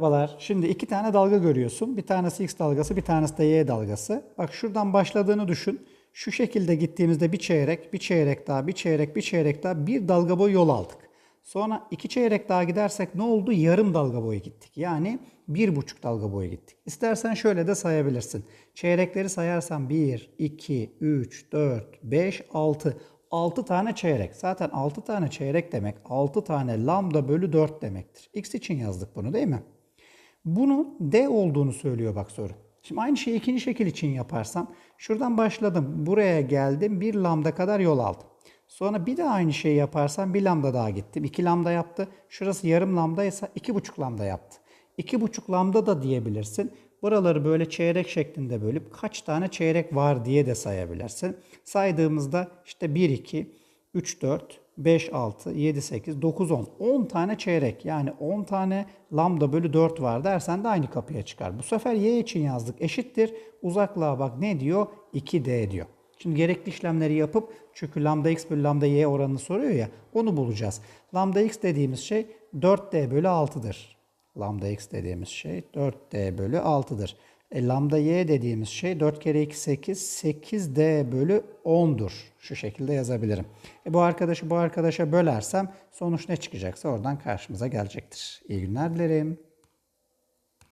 Merhabalar. Şimdi iki tane dalga görüyorsun. Bir tanesi X dalgası, bir tanesi de Y dalgası. Bak şuradan başladığını düşün. Şu şekilde gittiğimizde bir çeyrek, bir çeyrek daha, bir çeyrek, bir çeyrek daha bir dalga boyu yol aldık. Sonra iki çeyrek daha gidersek ne oldu? Yarım dalga boyu gittik. Yani bir buçuk dalga boyu gittik. İstersen şöyle de sayabilirsin. Çeyrekleri sayarsan 1, 2, 3, 4, 5, 6. 6 tane çeyrek. Zaten 6 tane çeyrek demek 6 tane lambda bölü 4 demektir. X için yazdık bunu değil mi? Bunun D olduğunu söylüyor bak soru. Şimdi aynı şeyi ikinci şekil için yaparsam şuradan başladım. Buraya geldim. Bir lambda kadar yol aldım. Sonra bir de aynı şeyi yaparsam bir lambda daha gittim. İki lambda yaptı. Şurası yarım lambda ise iki buçuk lambda yaptı. İki buçuk lambda da diyebilirsin. Buraları böyle çeyrek şeklinde bölüp kaç tane çeyrek var diye de sayabilirsin. Saydığımızda işte 1, 2, 3, 4, 5, 6, 7, 8, 9, 10. 10 tane çeyrek yani 10 tane lambda bölü 4 var dersen de aynı kapıya çıkar. Bu sefer y için yazdık eşittir. Uzaklığa bak ne diyor? 2d diyor. Şimdi gerekli işlemleri yapıp çünkü lambda x bölü lambda y oranını soruyor ya onu bulacağız. Lambda x dediğimiz şey 4d bölü 6'dır. Lambda x dediğimiz şey 4d bölü 6'dır. E, lambda y dediğimiz şey 4 kere 2 8, 8d bölü 10'dur. Şu şekilde yazabilirim. E, bu arkadaşı bu arkadaşa bölersem sonuç ne çıkacaksa oradan karşımıza gelecektir. İyi günler dilerim.